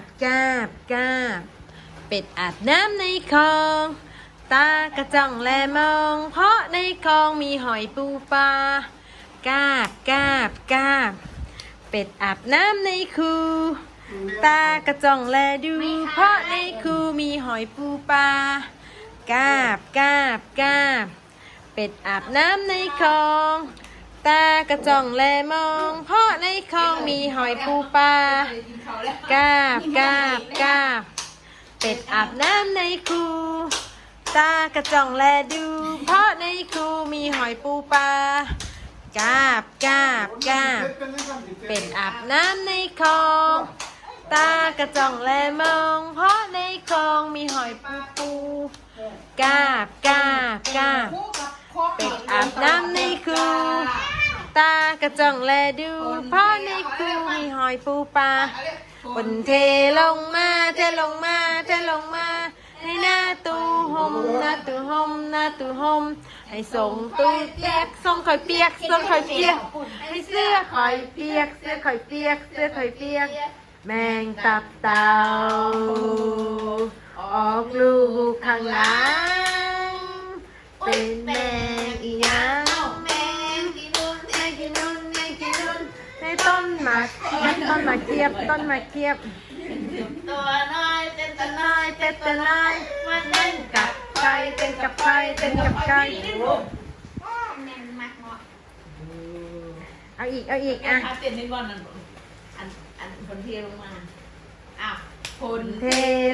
บกาบกาบเป็ดอาบน้ำในคลอง ตากระจ่องแลมอง เพราะในคลองมีหอยปูปลากาบกาบกาบเป็ดอาบน้ำในคู ตากระจ่องแลดู เพราะในคูมีหอยปูปลากาบกาบกาบเป็ดอาบน้ำในคลอง ตากระจ่องแลมอง เพราะในคลองมีหอยปูปลากาบกาบกาบเป็ดอาบน้ำในคู ตากระจ่องแลดู เพราะในคูมีหอยปูปลากาบกาบกาบเป็ดอาบน้ำในคลอง ตากระจ่องแลมอง เพราะในคลองมีหอยปูปูกาบกาบกาบเป็ดอาบน้ำใน กระจ่องแลดูพราะในคูมีหอยปูปลาฝนเทลงมาเทลงมาเทลงมา ให้หน้าตูหมหน้าตูหมหน้าตูหมให้ส่งตูเปียกส่งข่อยเปียกส่งข่อยเปียกให้เสื้อข่อยเปียก เสื้อข่อยเปียก เสื้อข่อยเปียก แมงตับเต่าออกลูกข้างหลังเป็นแมงอีหยังแมงอีนุ่นแมงอีนุ่นแมงอีนุ่นในต้นหมากเขียบ ต้นหมากเขียบต้นหมากเขียบ ตัวน้อยเต้นตะน้อยเต้นตะน้อยมาเต้นกับไก่เต้นกับไก่เต้นกับไก่แม่นมากเนาะเอาอีกเอาอีกอะอะเต้นนิดก่อนนั่นอันอันคนเที่ลงมาอ้าวคนเท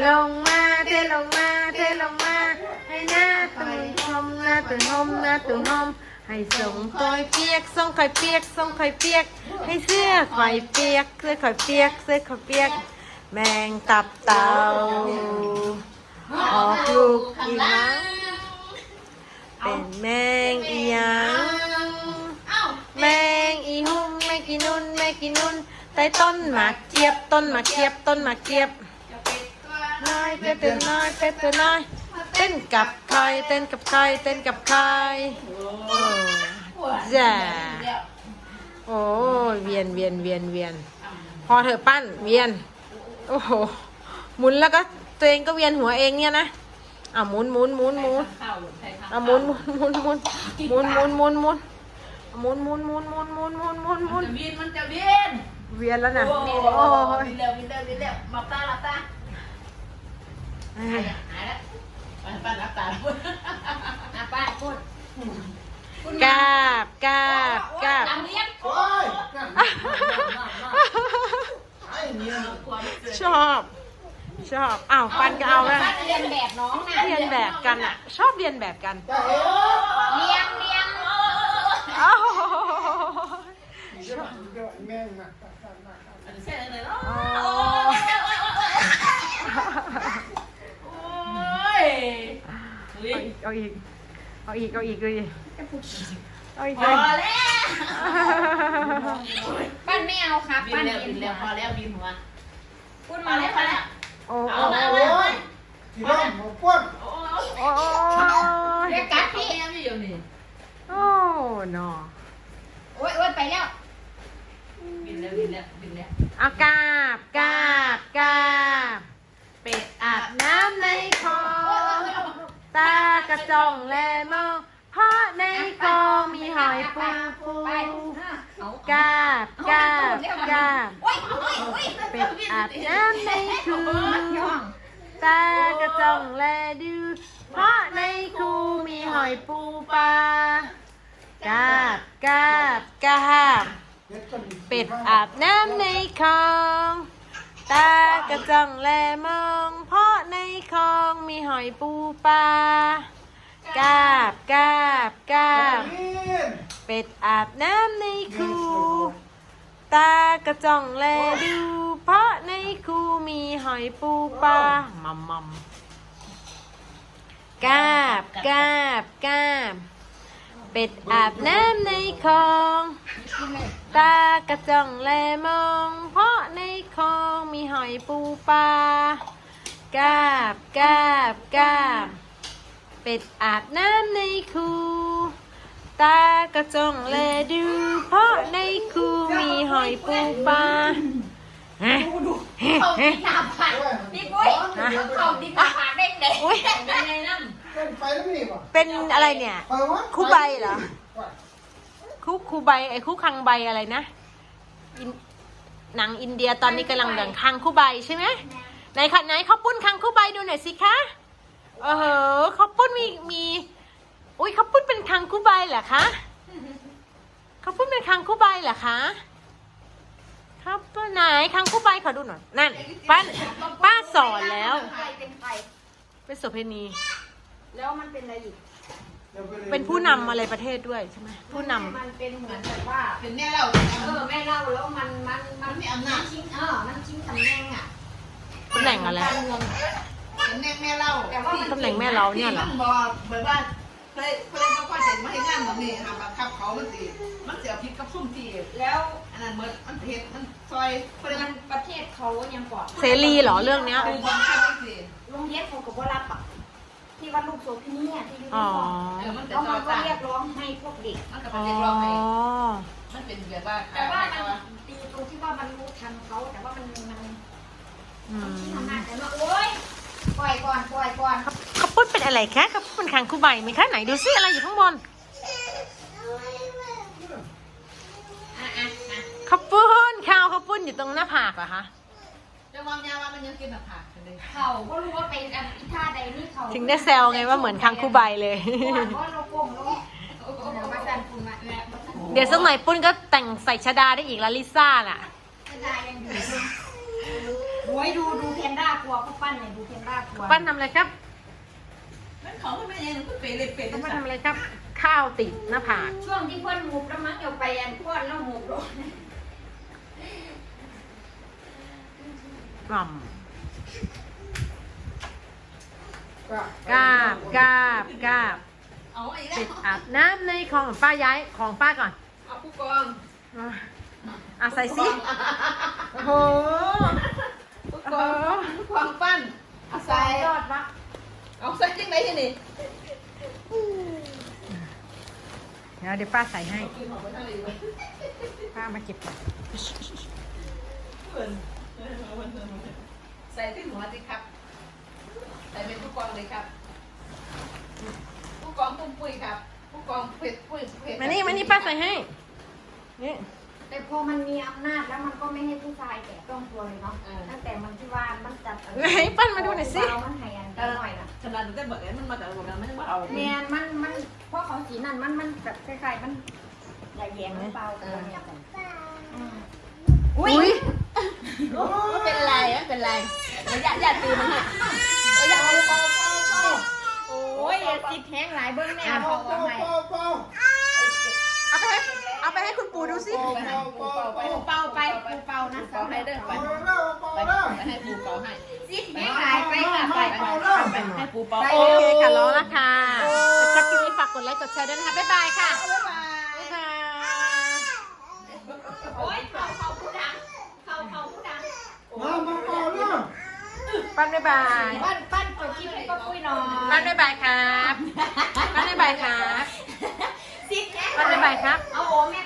ลงมาเทลงมาเทลงมาให้หน้าตุ่นหอมหน้าตุ่นหอมหน้าตุ่นหอม ให้ส่งคอยเปียกส่งคอยเปียกส่งคอยเปียก ให้เสื้อคอยเปียก เสื้อคอยเปียก เสื้อคอยเปียก แมงตับเต่าออกลูกอีหยังเป็นแมงอีหยังแมงอีหุ่มแมงกินนุ่นแมงกินนุ่นใต้ต้นหมากเจี๊ยบต้นหมากเจี๊ยบต้นหมากเจี๊ยบเป็ดตัวน้อยเป็ดตัวน้อยเป็ดตัวน้อยเต้นกับใครเต้นกับใครเต้นกับใคร จ้าโอ้ยเวียนเวียนเวียนเวียนพอเถอะปั้นเวียน โอ้โหหมุนแล้วก็ตัวเองก็เวียนหัวเองเนี่ยนะอะหมุนหมุนหมุนหมุนอ่าวอะหมุนหมุนหมุนหมุนหมุนหมุนหมุนหมุนหมุนหมุนหมุนหมุนหมุนหมุนหมุนหมุนจะบินมันจะบินเวียนแล้วนะโอ้โอ้ยเร็วบินเร็วบินเร็วหลับตาหลับตาเอ้หายหายแล้วปั้นหลับตาแล้วอะป้าพูด กาบกาบกาบลำเลียงโอ้ยนั่นไอ้เนี่ยชอบ ชอบอ้าวปันก็เอาแล้วเรียนแบบน้องนะเรียนแบบกันอะ ชอบเรียนแบบกันจะเห็นเลียงเลียงอ้ยงนะเสร็จเลยเนาะอ๋อโอ้ยเอาอีกเอาอีกเอาอีกเอาอีกเอา อีกพเอาออีกแล้วปั้นไม่เอาครับบิปั้นนแล้วเย็บินนแล้วพอแล้วบินหัวพูดมามาแล้แล้ววมาแล้วโอ้เอาโอ้ละโอ้เอาละที่น้องหมูป้วนโอ้โอ้ยเรียกกัดพี่พี่ยังอยู่นี่โอ้หนอโอ้ยโอ้ยไปแล้วบินแล้วบินแล้วบินแล้วเอากาบกาบกาบเป็ดอาบน้ำในคลองตากระจ่องแลมองเพราะ ในคลองมีหอยปูปูกาบกาบกาบเป็ดอาบน้ำในคูย่องตากระจ่องแลดูเพราะในคูมีหอยปูปลากาบกาบกาบเป็ดอาบน้ำในคลองตากระจ่องแลมอง เพราะในคลองมีหอยปูปลากาบกาบกาบ เป็ดอาบน้ำในคูตากระจ่องแลดู เพราะในคูมีหอยปูปลามัมมัมกาบกาบกาบเป็ดอาบน้ำในคลอง ตากระจ่องแลมอง เพราะในคลองมีหอยปูปลากาบกาบกาบเป็ดอาบน้ำในคู ตากระจงเลยดูเพราะในคูมีหอยปูปลาฮะเขาดินหนาผากพี่ปุ้ยเขาดินหาผาเด้งเดีปุ้วเป็นอะไรเนี่ยคู่ใบเหรอคู่คู่ใบไอ้คู่คังใบอะไรนะหนังอินเดียตอนนี้กำลังเดืองคังคู่ใบใช่ไหมไหนค่ะไหนข้าวปุ้นคังคู่ใบดูหน่อยสิคะเออข้าวปุ้นมีมี อุ้ยข้าวปุ้นเป็นคังคูใบเหรอคะข้าวปุ้นเป็นคังคูใบเหรอคะครับป้าไหนคังคูใบขอดูหน่อยนั่นป้าป้าสอนแล้ว ใครเป็นใคร เป็นโสเพณี แล้วมันเป็นอะไรอีกเป็นผู้นำอะไรประเทศด้วยใช่ไหมผู้นำมันเป็นเหมือนแบบว่า เป็นแม่เราเออแม่เล่าแล้วมันมันมันมีอำนาจชิ้นเออมันชิ้นตำแหน่งอะตำแหน่งอะไร การเมืองเป็นแม่แม่เราแต่ว่าตำแหน่งแม่เราเนี่ยเหรอที่มันบอกแบบว่า เคยเคยมาพ่อเห็นมาให้งานแบบนี้หาบังคับเขามันสิมันเสียพิษกับซุ่มทีแล้วอันนั้นเหมือนมันเผ็ดมันซอยเพื่อนมันประเทศเขายังก่อนเสรีเหรอเรื่องเนี้ยดูบังคับมันสิโรงเรียนเขาก็บ่รับอะที่ว่าลูกโซพี่เนี่ยที่อยู่อ๋ที่อ ห้องเออมันจะแล้วซมัอนยก็ต่างเรียกร้องให้พวกเด็ก มันก็อ๋เป็นอเรียกร้องให้มันเป็นแบบว่าแต่ว่ามันตีตรงที่ว่ามันรู้ทันเขาแต่ว่ามันมันอืมันมที่ทำหน้าแต่ว่าโอ๊ยปล่อยก่อนปล่อยก่อนข้าวปุ้นเป็นอะไรคะข้าวปุ้ นเป็นคังคูใบไหมคะไหนดูซิอะไรอยู่ข้างบนอะอะอะข้าวปุ้นข้าวข้าวปุ้นอยู่ตรงหน้าผากเหรอคะจะวางยาว่ามันยังกินแบบผักเลยเขาก็รู้ว่าเป็นอันอีท่าใดนี่เขาถึงได้แซวไงว่าเหมือนคังคูใบเลยเพราะว่าเพราะเราโกงแล้วเดี๋ยวมาสั่นคุณมาแล้วเดี๋ยวสักหน่อยปุ้นก็แต่งใส่ชดาได้อีกแล้วลิซ่าน่ะไม่ได้ยังอยู่โอ้ยดูดูเพนด้ากลัวเขาปั้นเนี่ยดูเพนด้ากลัวปั้นทำอะไรครับ มันเขาไม่ยังมันเป็นเลยเป็นปั้นทำอะไรครับ ข้าวติดหน้าผากช่วงที่เพื่อนหุบแล้วมั้งเดี๋ยวไปอันพวดแล้วหุบลงกล่อมกราบกราบกราบเอาอีกแล้เป็วดอาบน้ำในคลองป้าย้ายของป้าก่อนเอาผู้กองอะอะใส่สิโอ้โหผู้กองผู้กองปั้นเอาใส่ยอดวะ เอาใส่ยังไงที่นี่เดี๋ยวเดี๋ยวป้าใส่ให้กินของไปทางไหนวะป้ามาเก็บก่อนเพื่อนใส่ที่หัวสิครับ ใส่เป็นผู้กองเลยครับ ผู้กองปุ้มปุ้ยครับ ผู้กองเผ็ดปุ้ยเผ็ดมานี่มานี่ป้าใส่ให้ นี่ แต่พอมันมีอำนาจแล้วมันก็ไม่ให้ผู้ชายแตะต้องตัวเลยเนาะตั้งแต่มันที่ว่ามันจัดให้ปั้นมาดูหน่อยสิ เบามันให้อันเดียวหน่อยน่ะขนาดได้บอกไอ้มันมาจากโรงงานมันยังมาเอาแมนมันมันเพราะเขาสีนั่นมันมันแบบคล้ายๆมันอย่าแยงมันเบาตัวเนี่ยอืมอุ้ยไม่เป็นไรไม่เป็นไรระยะยาตีมันให้ระยะโอ้ยอย่าติดแห้งหลายเบิ้งแน่พอว่าให้เอาไปให้เอา ไปให้คุณปู่ดูสิปูเป่าไปปูเป่านะเป่าให้เด้อไปไปไปให้ปูเป่าให้ติดแห้งหลายไปค่ะไปไปไปให้ปูเป่าโอเคค่ะร้องแล้วค่ะถ้าคลิปนี้ฝากกดไลค์กดแชร์ด้วยนะคะบ๊ายบายค่ะบ๊ายบายบ๊ายบายโอ้ยเขาเขาผู้ดังเขาเขาผู้ดังมามาเป่าเรื่องปั้นบ๊ายบายปั้นปั้นกดคลิปให้ก็คุยหน่อยปั้นบ๊ายบายครับปั้นบ๊ายบายครับติดแห้งปั้นบ๊ายบายครับเอาโอ้แม่เป่าให้